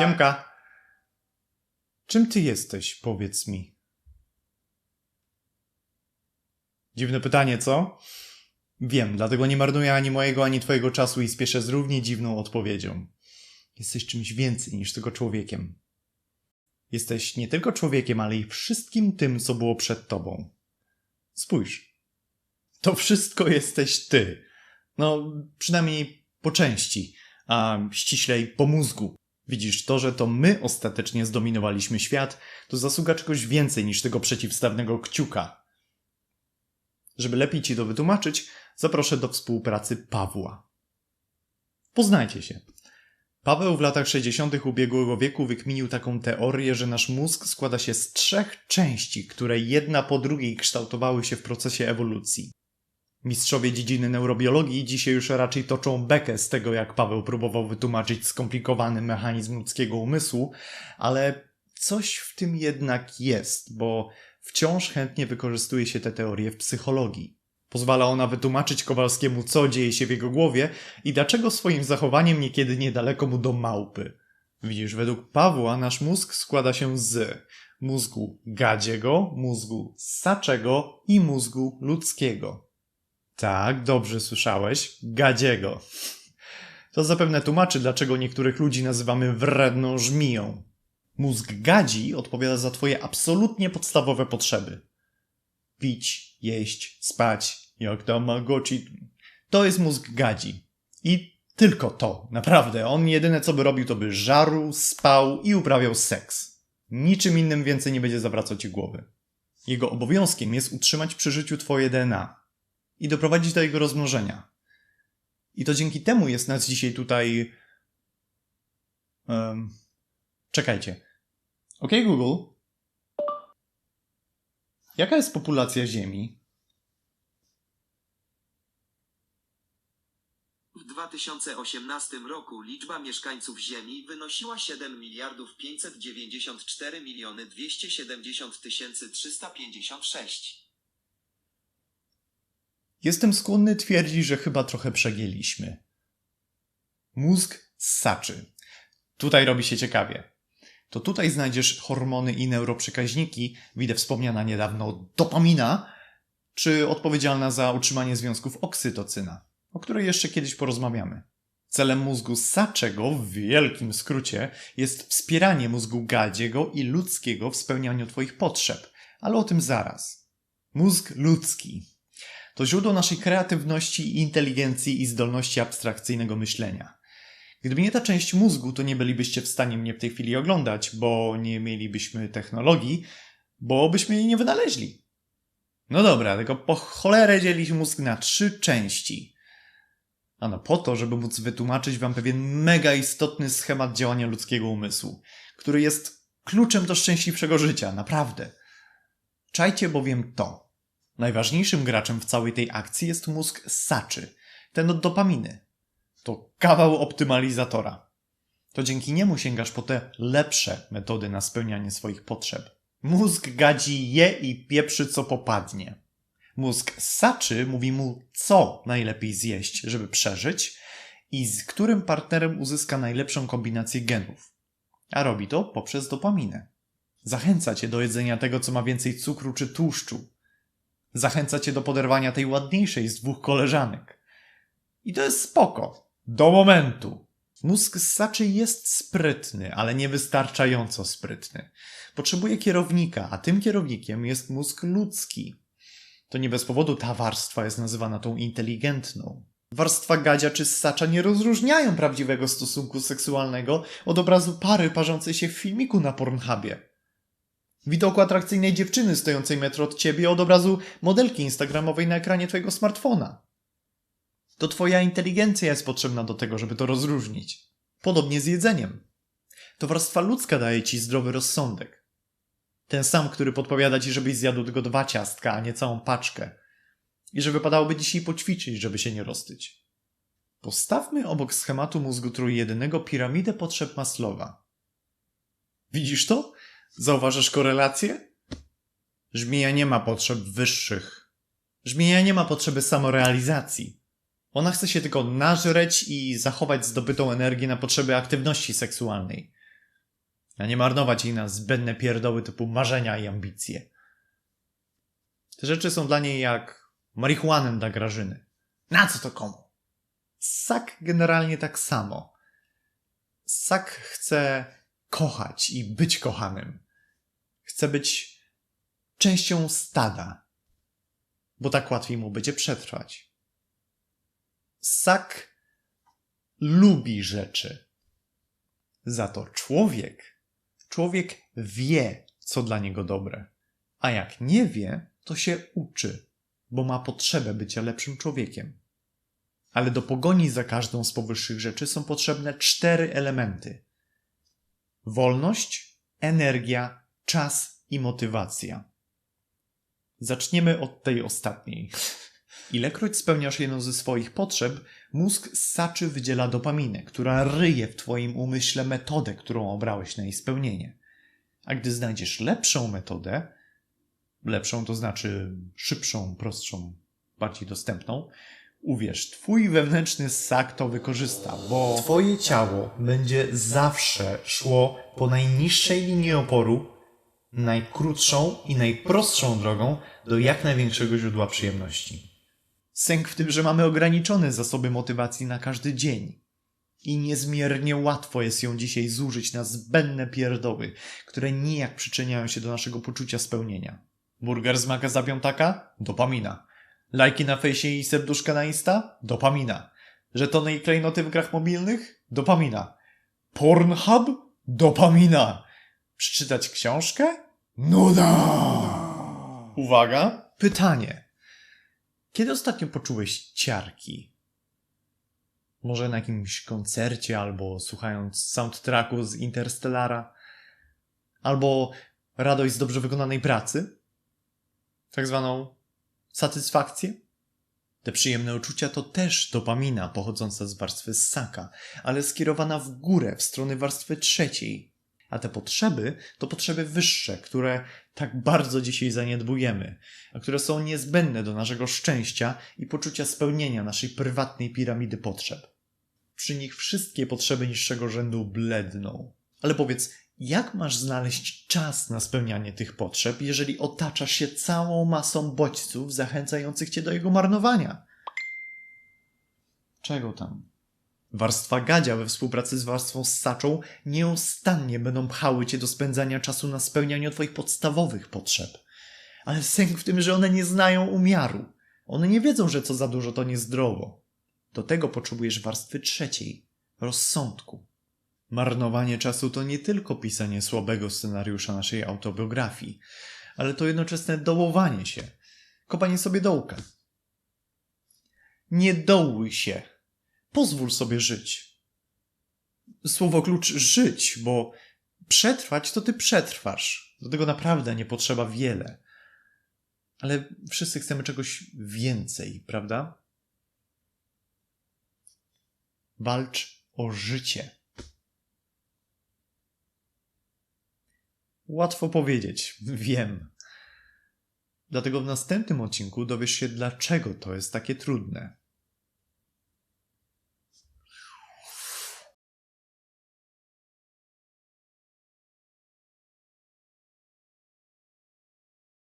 Siemka. Czym ty jesteś, powiedz mi? Dziwne pytanie, co? Wiem, dlatego nie marnuję ani mojego, ani twojego czasu i spieszę z równie dziwną odpowiedzią. Jesteś czymś więcej niż tylko człowiekiem. Jesteś nie tylko człowiekiem, ale i wszystkim tym, co było przed tobą. Spójrz. To wszystko jesteś ty. No, przynajmniej po części, a ściślej po mózgu. Widzisz, to, że to my ostatecznie zdominowaliśmy świat, to zasługa czegoś więcej niż tego przeciwstawnego kciuka. Żeby lepiej ci to wytłumaczyć, zaproszę do współpracy Pawła. Poznajcie się. Paweł w latach 60. ubiegłego wieku wykminił taką teorię, że nasz mózg składa się z trzech części, które jedna po drugiej kształtowały się w procesie ewolucji. Mistrzowie dziedziny neurobiologii dzisiaj już raczej toczą bekę z tego, jak Paweł próbował wytłumaczyć skomplikowany mechanizm ludzkiego umysłu, ale coś w tym jednak jest, bo wciąż chętnie wykorzystuje się tę teorię w psychologii. Pozwala ona wytłumaczyć Kowalskiemu, co dzieje się w jego głowie i dlaczego swoim zachowaniem niekiedy niedaleko mu do małpy. Widzisz, według Pawła nasz mózg składa się z mózgu gadziego, mózgu ssaczego i mózgu ludzkiego. Tak, dobrze słyszałeś, gadziego. To zapewne tłumaczy, dlaczego niektórych ludzi nazywamy wredną żmiją. Mózg gadzi odpowiada za twoje absolutnie podstawowe potrzeby. Pić, jeść, spać, jak tamagotchi. To jest mózg gadzi. I tylko to, naprawdę. On jedyne co by robił, to by żarł, spał i uprawiał seks. Niczym innym więcej nie będzie zawracał ci głowy. Jego obowiązkiem jest utrzymać przy życiu twoje DNA i doprowadzić do jego rozmnożenia. I to dzięki temu jest nas dzisiaj tutaj. Um, czekajcie. OK, Google. Jaka jest populacja Ziemi? W 2018 roku liczba mieszkańców Ziemi wynosiła 7 miliardów 594 miliony 270 tysięcy 356. Jestem skłonny twierdzić, że chyba trochę przegięliśmy. Mózg ssaczy. Tutaj robi się ciekawie. To tutaj znajdziesz hormony i neuroprzekaźniki, widzę wspomniana niedawno dopamina, czy odpowiedzialna za utrzymanie związków oksytocyna, o której jeszcze kiedyś porozmawiamy. Celem mózgu ssaczego, w wielkim skrócie, jest wspieranie mózgu gadziego i ludzkiego w spełnianiu Twoich potrzeb, ale o tym zaraz. Mózg ludzki to źródło naszej kreatywności, inteligencji i zdolności abstrakcyjnego myślenia. Gdyby nie ta część mózgu, to nie bylibyście w stanie mnie w tej chwili oglądać, bo nie mielibyśmy technologii, bo byśmy jej nie wynaleźli. No dobra, tylko po cholerę dzielić mózg na trzy części. Ano po to, żeby móc wytłumaczyć wam pewien mega istotny schemat działania ludzkiego umysłu, który jest kluczem do szczęśliwszego życia, naprawdę. Czajcie bowiem to. Najważniejszym graczem w całej tej akcji jest mózg ssaczy, ten od dopaminy. To kawał optymalizatora. To dzięki niemu sięgasz po te lepsze metody na spełnianie swoich potrzeb. Mózg gadzi je i pieprzy co popadnie. Mózg ssaczy mówi mu, co najlepiej zjeść, żeby przeżyć i z którym partnerem uzyska najlepszą kombinację genów. A robi to poprzez dopaminę. Zachęca cię do jedzenia tego, co ma więcej cukru czy tłuszczu. Zachęca cię do poderwania tej ładniejszej z dwóch koleżanek. I to jest spoko. Do momentu. Mózg ssaczy jest sprytny, ale niewystarczająco sprytny. Potrzebuje kierownika, a tym kierownikiem jest mózg ludzki. To nie bez powodu ta warstwa jest nazywana tą inteligentną. Warstwa gadzia czy ssacza nie rozróżniają prawdziwego stosunku seksualnego od obrazu pary parzącej się w filmiku na Pornhubie. Widoku atrakcyjnej dziewczyny stojącej metro od ciebie od obrazu modelki instagramowej na ekranie twojego smartfona. To twoja inteligencja jest potrzebna do tego, żeby to rozróżnić. Podobnie z jedzeniem. To warstwa ludzka daje ci zdrowy rozsądek. Ten sam, który podpowiada ci, żebyś zjadł tylko dwa ciastka, a nie całą paczkę. I że wypadałoby dzisiaj poćwiczyć, żeby się nie roztyć. Postawmy obok schematu mózgu trójjedynego piramidę potrzeb Maslowa. Widzisz to? Zauważasz korelację? Żmija nie ma potrzeb wyższych. Żmija nie ma potrzeby samorealizacji. Ona chce się tylko nażreć i zachować zdobytą energię na potrzeby aktywności seksualnej. a nie marnować jej na zbędne pierdoły typu marzenia i ambicje. Te rzeczy są dla niej jak marihuanem dla Grażyny. Na co to komu? Sak generalnie tak samo. Sak chce kochać i być kochanym. Chce być częścią stada, bo tak łatwiej mu będzie przetrwać. Sak lubi rzeczy. Za to człowiek, człowiek wie, co dla niego dobre. A jak nie wie, to się uczy, bo ma potrzebę bycia lepszym człowiekiem. Ale do pogoni za każdą z powyższych rzeczy są potrzebne cztery elementy: wolność, energia, czas i motywacja. Zaczniemy od tej ostatniej. Ilekroć spełniasz jedną ze swoich potrzeb, mózg ssaczy wydziela dopaminę, która ryje w twoim umyśle metodę, którą obrałeś na jej spełnienie. A gdy znajdziesz lepszą metodę, lepszą to znaczy szybszą, prostszą, bardziej dostępną, uwierz, twój wewnętrzny ssak to wykorzysta, bo twoje ciało będzie zawsze szło po najniższej linii oporu, najkrótszą i najprostszą drogą do jak największego źródła przyjemności. Sęk w tym, że mamy ograniczone zasoby motywacji na każdy dzień. I niezmiernie łatwo jest ją dzisiaj zużyć na zbędne pierdoły, które nijak przyczyniają się do naszego poczucia spełnienia. Burger z maka za piątaka? Dopamina. Lajki na fejsie i serduszka na Insta? Dopamina. Żetony i klejnoty w grach mobilnych? Dopamina. Pornhub? Dopamina. Przeczytać książkę? Nuda! Uwaga, pytanie. Kiedy ostatnio poczułeś ciarki? Może na jakimś koncercie, albo słuchając soundtracku z Interstellara? Albo radość z dobrze wykonanej pracy? Tak zwaną satysfakcję? Te przyjemne uczucia to też dopamina pochodząca z warstwy ssaka, ale skierowana w górę, w stronę warstwy trzeciej. A te potrzeby to potrzeby wyższe, które tak bardzo dzisiaj zaniedbujemy, a które są niezbędne do naszego szczęścia i poczucia spełnienia naszej prywatnej piramidy potrzeb. Przy nich wszystkie potrzeby niższego rzędu bledną. Ale powiedz, jak masz znaleźć czas na spełnianie tych potrzeb, jeżeli otaczasz się całą masą bodźców zachęcających cię do jego marnowania? Czego tam? Warstwa gadzia we współpracy z warstwą ssaczą nieustannie będą pchały cię do spędzania czasu na spełnianiu twoich podstawowych potrzeb. Ale sęk w tym, że one nie znają umiaru. One nie wiedzą, że co za dużo to niezdrowo. Do tego potrzebujesz warstwy trzeciej rozsądku. Marnowanie czasu to nie tylko pisanie słabego scenariusza naszej autobiografii, ale to jednoczesne dołowanie się, kopanie sobie dołka. Nie dołuj się. Pozwól sobie żyć. Słowo klucz żyć, bo przetrwać to ty przetrwasz. Do tego naprawdę nie potrzeba wiele. Ale wszyscy chcemy czegoś więcej, prawda? Walcz o życie. Łatwo powiedzieć, wiem. Dlatego w następnym odcinku dowiesz się, dlaczego to jest takie trudne.